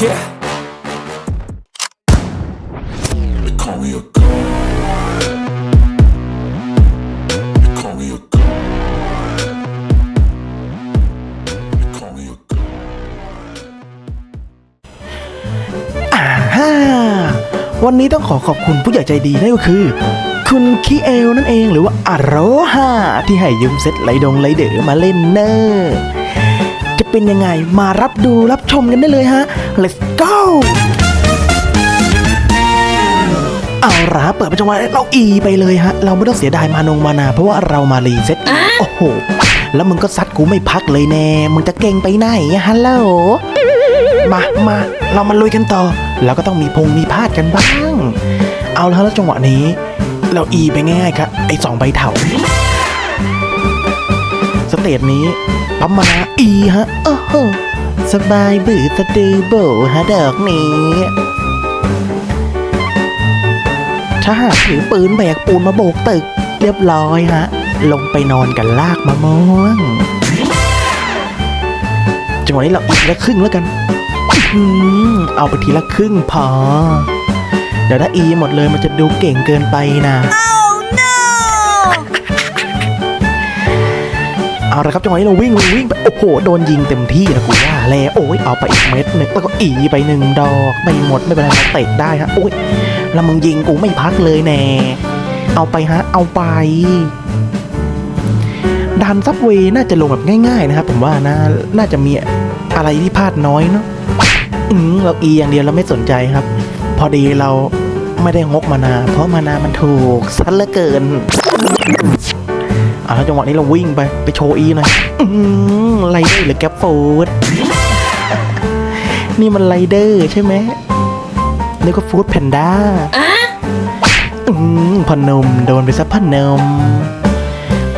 Yeah. They call me a god. They call me a god. They call me a god. ฮ่าวันนี้ต้องขอขอบคุณผู้ใหญ่ใจดีนั่นก็คือ คุณคิเอลนั่นเองหรือว่าอโรฮาที่ให้ยืมเซตไหลดงไหลเด๋อมาเล่นเนอร์จะ เป็นยังไง มารับดูรับชมกันได้เลยฮะ let's go เอาละเปิดประจำวันเราอีไปเลยฮะ เราไม่ต้องเสียดายมานงมานา เพราะว่าเรามารีเซ็ตโอ้โห แล้วมึงก็ซัดกูไม่พักเลยแน่ มึงจะเก่งไปไหนอะฮัลโหลมามาเรามาลุยกันต่อเราก็ต้องมีพงมีพลาดกันบ้าง เอาแล้วแล้วจังหวะนี้ เราอีไปง่ายๆครับไอ้สองใบเถาสเตจนี้ ปั๊มมานาอีฮะโอ้โหสบายบือสะดือโบฮะดอกนี้ ถ้าหากถือปืนแบกปูนมาโบกตึก เรียบร้อยฮะ ลงไปนอนกันลากมะม่วง จังหวะนี้เราอีกละครึ่งแล้วกันเอาไปทีละครึ่งพอ เดี๋ยวถ้าอีหมดเลยมันจะดูเก่งเกินไปนะ เอาละครับจังหวะนี้เราวิ่งวิ่งวิ่งไปโอ้โหโดนยิงเต็มที่นะกูว่าแล้วโอ้ยเอาไปอีกเม็ดหนึงแล้วก็อีไปหนึ่งดอกไม่หมดไม่เป็นไรเราเตะได้ฮะโอ้ยแล้วมึงยิงกูไม่พักเลยแน่เอาไปฮะเอาไปดานซับเวย์น่าจะลงแบบง่ายๆนะครับผมว่านะน่าจะมีอะไรที่พลาดน้อยเนาะอืมเราอีอย่างเดียวเราไม่สนใจครับ พอดีเราไม่ได้งกมานา เพราะมานามันถูกซะเหลือเกิน อ่าแล้วจังหวะนี้เราวิ่งไปไปโชว์อีหน่อยอื้อหือไรเดอร์หรือแกปฟูดนี่มันไรเดอร์ใช่ไหมนี่ก็ฟูดแพนด้าอืมพนมโดนไปซะพนม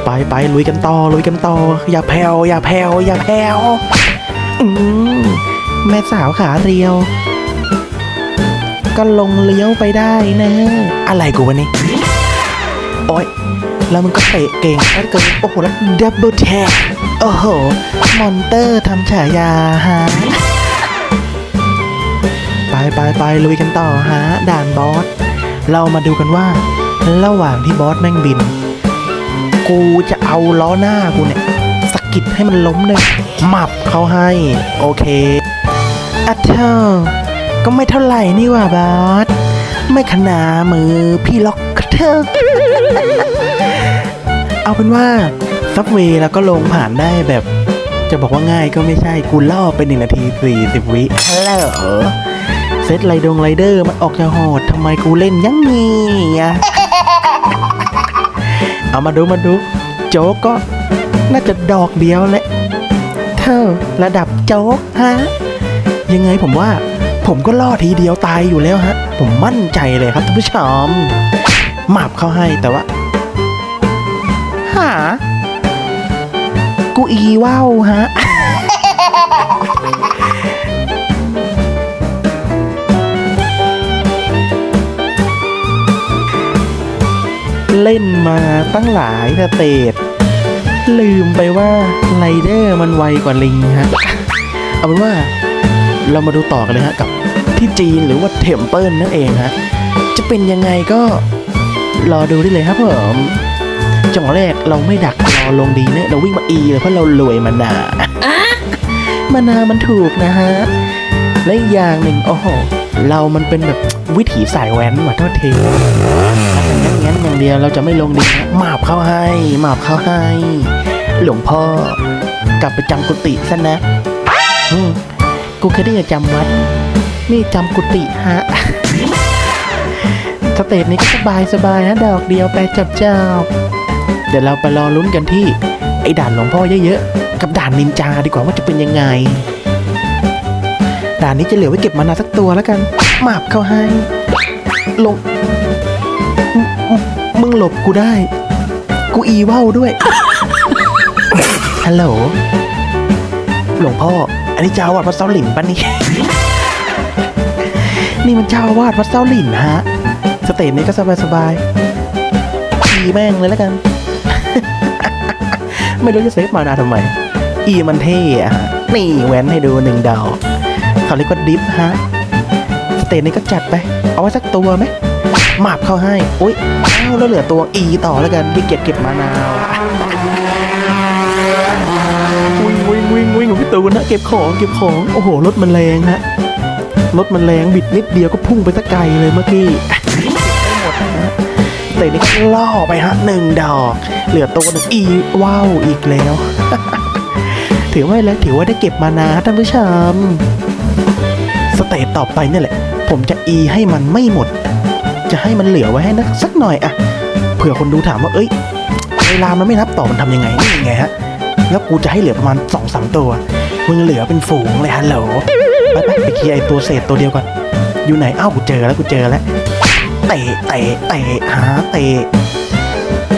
ไปไปลุยกันต่อลุยกันต่อ อย่าแผ่วอย่าแผ่วอย่าแผ่วอืมแม่สาวขาเรียว ก็ลงเลี้ยวไปได้นะ อะไรกูวะนี่โอ๊ย แล้วมันก็เตะเก่งแล้วเกินโอ้โหแล้วดับเบิลแท็กโอ้โห มอนเตอร์ทำฉายาฮะไปไปไปลุยกันต่อฮะด่านบอส เรามาดูกันว่า ระหว่างที่บอสแม่งบิน กูจะเอาล้อหน้ากูเนี่ยสกิดให้มันล้มเลยหมับเขาให้ โอเคอัทเธอร์ก็ไม่เท่าไหร่นี่ว่าบอส ไม่ขนามือพี่ล็อกเธอ เอาเป็นว่าซับเวย์แล้วก็ลงผ่านได้แบบ จะบอกว่าง่ายก็ไม่ใช่กูล่อไปหนึ่งนาทีสี่สิบวิฮัลโหลเซตไรดงไรเดอร์มันออกจะโหดทำไมกูเล่นยังงี้อะเอามาดูมาดู โจ๊กก็น่าจะดอกเดียวแหละเธอระดับโจ๊กฮะยังไงผมว่า ผมก็ล่อทีเดียวตายอยู่แล้วฮะ ผมมั่นใจเลยครับท่านผู้ชมหมับเข้าให้แต่ว่าา กูอีว้าวฮะ เล่นมาตั้งหลายสเตจลืมไปว่าไรเดอร์มันไวกว่าลิงฮะ เอาเป็นว่าเรามาดูต่อกันเลยฮะกับที่จีนหรือว่าเทมเปิลนั่นเองฮะ จะเป็นยังไงก็รอดูได้เลยครับผม จังหวะแรกเราไม่ดักรอลงดีเนี่ยเราวิ่งมาอีเลยเพราะเรารวยมานามานามันถูกนะฮะ และอีกอย่างหนึ่งโอ้โหเรามันเป็นแบบวิถีสายแว้นมาโทษทีงั้นงั้นอย่างเดียวเราจะไม่ลงดีนะหมาบเข้าให้หมาบเข้าให้ หลวงพ่อกลับไปจำกุฏิซะนะกูเคยได้จำวัด นี่จำกุฏิฮะสเตจนี้ก็สบายสบายนะ ดอกเดียวไปจับจ้า เดี๋ยวเราไปรอลุ้นกันที่ไอ้ด่านหลวงพ่อเยอะๆ กับด่านนินจาดีกว่าว่าจะเป็นยังไง ด่านนี้จะเหลือไว้เก็บมานาสักตัวแล้วกัน หมาบเข้าให้ ลง มึงมึงหลบกูได้ กูอีว่าวด้วย ฮัลโหล หลวงพ่อ อันนี้เจ้าวาดวัดเซาหลินปะนี่ นี่มันเจ้าวาดวัดเซาหลินฮะ สเตจนี้ก็สบายสบายๆอีแม่งเลยแล้วกัน ไม่รู้จะเซฟมานาทำไม อีมันเท่อะฮะ นี่แว้นให้ดูหนึ่งดอกขเขาเรียกว่าดิฟฮะ สเตจนี้ก็จัดไป เอาไว้สักตัวไหมหมาบเข้าให้ อุ้ยอ้าวแล้วเหลือตัวอีต่อแล้วกันที่เก็บเก็บมานาววิ่งวิ่งวิ่งวิ่งของพี่ตูนนะเก็บของเก็บของ โอ้โหรถมันแรงฮะ รถมันแรงบิดนิดเดียวก็พุ่งไปสักไกลเลยเมื่อกี้ เตจนี้ก็ล่อไปฮะหนึ่งดอก เหลือตัวหนึ่งอีว้าวอีกแล้ว ถือว่าแล้วถือว่าได้เก็บมานะท่านผู้ชมสเตจต่อไปนี่แหละ ผมจะอีให้มันไม่หมด จะให้มันเหลือไว้ให้นะสักหน่อยอะเผื่อคนดูถามว่าเอ้ยเวลามันไม่นับต่อมันทำยังไงนี่ไงฮะแล้วกูจะให้เหลือประมาณสองสามตัว มึงเหลือเป็นฝูงเลยฮัลโหลไปไปไปเคลียร์ไอตัวเศษตัวเดียวก่อน อยู่ไหนอ้าวกูเจอแล้วกูเจอแล้ว เตะเตะเตะหาเตะ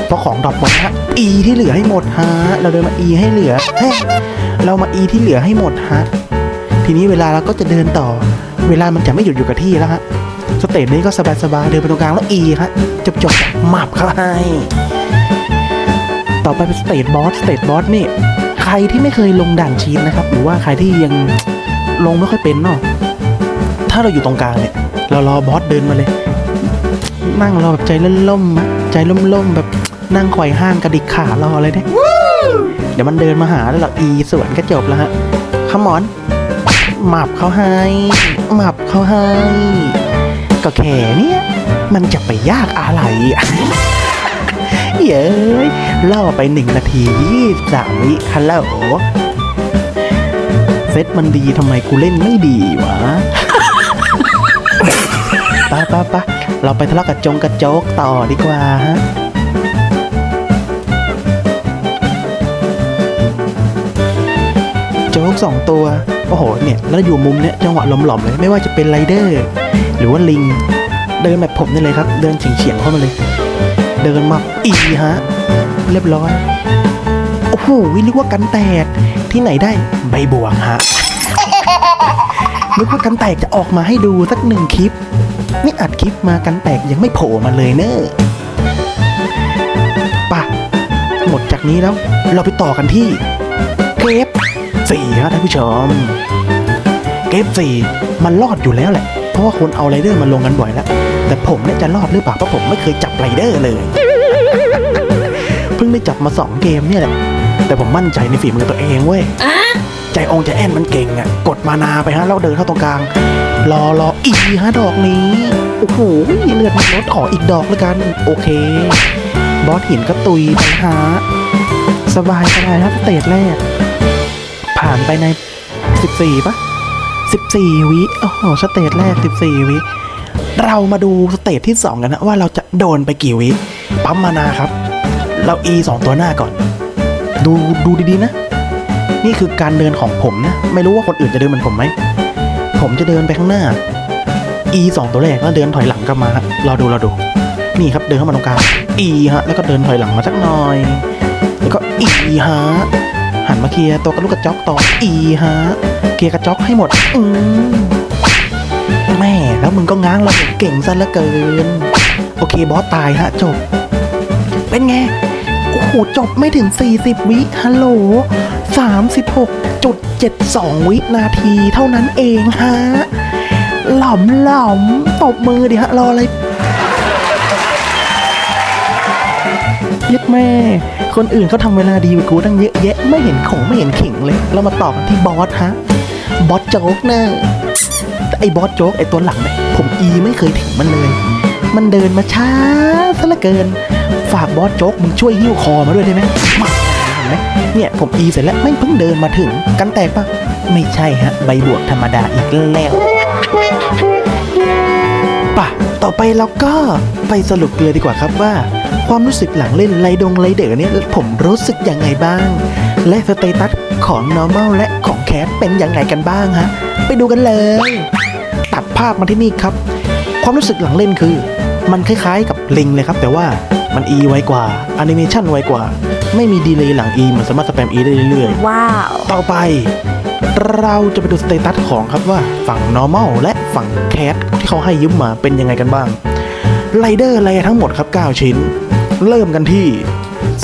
เพราะของดรอปหมดฮะอีที่เหลือให้หมดฮะเราเดินมาอีให้เหลือเฮ้เรามาอีที่เหลือให้หมดฮะทีนี้เวลาเราก็จะเดินต่อ เวลามันจะไม่หยุดอยู่กับที่แล้วฮะสเตจนี้ก็สบายๆเดินไปตรงกลางแล้วอีฮะจบจบหมับเข้าให้ต่อไปเป็นสเตจบอสสเตจบอสนี่ใครที่ไม่เคยลงด่านชีนนะครับ หรือว่าใครที่ยังลงไม่ค่อยเป็นเนาะถ้าเราอยู่ตรงกลางเนี่ยเรารอบอสเดินมาเลย นั่งรอแบบใจล่มๆอะใจล่มๆแบบนั่งไขว่ห้างกระดิกขารอเลยเนี่ยเดี๋ยวมันเดินมาหาแล้วเราอีสวนก็จบแล้วฮะขมอนหมับเขาให้หมับเขาให้ก็แค่เนี้ยมันจะไปยากอะไรอะเย้ยล่อไปหนึ่งนาทียี่สามวิฮัลโหลเซตมันดีทำไมกูเล่นไม่ดีวะไปไปไป เราไปทะเลาะกับจงกระโจกต่อดีกว่าฮะโจ๊กสองตัว โอ้โห เนี่ย แล้วอยู่มุมเนี้ยจังหวะหลอมๆเลย ไม่ว่าจะเป็นไรเดอร์ หรือว่าลิง เดินแบบผมนี่เลยครับ เดินเฉียงๆเข้ามาเลย เดินมาอีฮะ เรียบร้อย โอ้โหนึกว่ากันแตก ที่ไหนได้ใบบวงฮะนึกว่ากันแตกจะออกมาให้ดูสักหนึ่งคลิป นี่อัดคลิปมากันแตกยังไม่โผล่มาเลยเนอะป่ะ หมดจากนี้แล้ว เราไปต่อกันที่เกฟสี่ครับท่านผู้ชม เกฟสี่มันรอดอยู่แล้วแหละ เพราะว่าคนเอาไรเดอร์มาลงกันบ่อยแล้ว แต่ผมเนี่ยจะรอดหรือเปล่าเพราะผมไม่เคยจับไรเดอร์เลย เพิ่งได้จับมาสองเกมเนี่ยแหละ แต่ผมมั่นใจในฝีมือตัวเองเว้ยใจองค์ใจแอนมันเก่งอะกดมานาไปฮะแล้วเดินเข้าตรงกลาง รอรออีฮะดอกนี้ โอ้โหเลือดมันลดขออีกดอกแล้วกัน โอเค บอสหินก็ตุยไปฮะสบายสบายครับสเตจแรก ผ่านไปใน 14ปะ14 วิโอ้โหสเตจแรก 14 วิเรามาดูสเตจที่ 2 กันนะ ว่าเราจะโดนไปกี่วิปั๊มมานาครับ เรา E 2 ตัวหน้าก่อน ดูดูดีๆนะ นี่คือการเดินของผมนะ ไม่รู้ว่าคนอื่นจะเดินเหมือนผมไหม ผมจะเดินไปข้างหน้า E สองตัวแรกแล้วเดินถอยหลังกลับมาฮะรอดูรอดู นี่ครับเดินเข้ามาตรงกลาง E ฮะแล้วก็เดินถอยหลังมาสักหน่อย แล้วก็ E ฮะหันมาเคลียร์ตัวกระลูกกระจอกต่อ E ฮะเคลียร์กระจอกให้หมด อืมแม่แล้วมึงก็ง้างเราเก่งซะเหลือเกิน โอเคบอสตายฮะจบ เป็นไง โอ้โหจบไม่ถึง 40 วิฮัลโหล 36.72 วินาทีเท่านั้นเองฮะ หล่อมหล่อมตบมือดิฮะ รออะไรยึดแม่ คนอื่นเขาทำเวลาดีกว่ากูตั้งเยอะแยะ ไม่เห็นของไม่เห็นขิงเลย เรามาต่อกันที่บอสฮะ บอสโจ๊กเนะไอ้บอสโจ๊กไอ้ตัวหลังเนี่ยผมอีไม่เคยถึงมันเลย มันเดินมาช้าซะเหลือเกิน ฝากบอสโจ๊กมึงช่วยหิ้วคอมาด้วยได้ไหมมาไหมเนี่ยผมอีเสร็จแล้วไม่เพิ่งเดินมาถึงกันแตกปะไม่ใช่ฮะ ใบบวกธรรมดาอีกแล้วป่ะต่อไปเราก็ไปสรุปเลยดีกว่าครับว่า ความรู้สึกหลังเล่นไลดงไลเดอร์เนี่ยผมรู้สึกยังไงบ้าง และสเตตัสของ normal และของแคสเป็นยังไงกันบ้างฮะ ไปดูกันเลย ตัดภาพมาที่นี่ครับ ความรู้สึกหลังเล่นคือ มันคล้ายๆกับลิงเลยครับ แต่ว่า มัน E ไวกว่าแอนิเมชันไวกว่า ไม่มีดีเลย์หลัง E มันสามารถสแปม E ได้เรื่อยๆว้าวต่อไป เราจะไปดูสเตตัสของครับว่าฝั่ง normal และฝั่ง cat ที่เขาให้ยืมมาเป็นยังไงกันบ้างไรเดอร์อะไรทั้งหมดครับ 9 ชิ้น เริ่มกันที่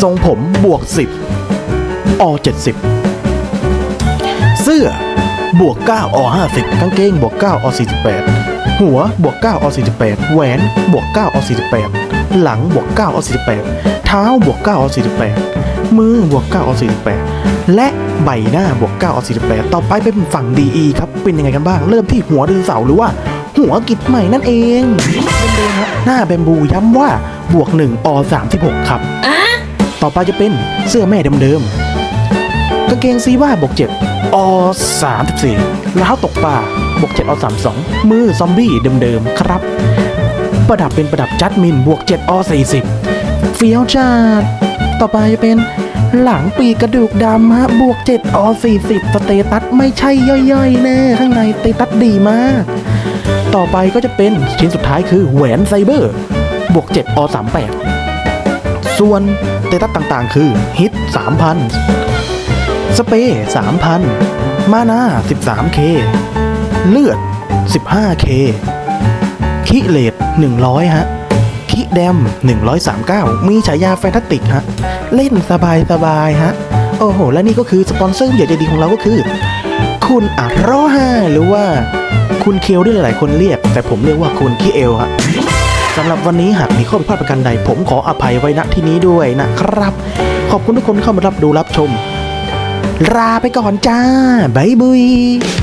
ทรงผมบวก 10อ70 เสื้อบวก9อ50กางเกงบวก9อ48 หัวบวก9อ48แหวนบวก9อ48 หลังบวก9อ48 เท้าบวก9อ48 มือบวก9อ48 และใบหน้าบวก9อ48 ต่อไปเป็นฝั่ง DE ครับ เป็นยังไงกันบ้าง เริ่มที่หัวไดโนเสาร์หรือว่าหัวกิจใหม่นั่นเองเดิมๆฮะหน้าแบมบูย้ำว่าบวก1อ36 ครับ ต่อไปจะเป็นเสื้อแม่เดิมๆกางเกงซีว่าบวก7อ34รองเท้าตกปลาบวก7อ32 มือซอมบี้เดิมๆครับ ประดับเป็นประดับจัดมินบวก 7อ40เฟี้ยวจัดต่อไปจะเป็นหลังปีกระดูกดำฮะบวก 7อ40สเตตัสไม่ใช่ย่อยๆ แน่ข้างในสเตตัสดีมาก ต่อไปก็จะเป็นชิ้นสุดท้ายคือแหวนไซเบอร์บวก7อ38ส่วนสเตตัสต่างๆ คือฮิต3,000 สเปย์3,000 มานา 13K เลือด 15K คิเลต100 ฮะ คิแดม 139 มีฉายาแฟนตาติกฮะ เล่นสบายสบายฮะ โอ้โห และนี่ก็คือสปอนเซอร์ใหญ่ใจดีของเราก็คือ คุณอัลโรฮาหรือว่า คุณเคียวที่หลายๆคนเรียก แต่ผมเรียกว่าคุณคิเอลฮะสำหรับวันนี้หากมีข้อผิดพลาดประการใด ผมขออภัยไว้ณที่นี้ด้วยนะครับ ขอบคุณทุกคนเข้ามารับดูรับชมลาไปก่อนจ้าบายบาย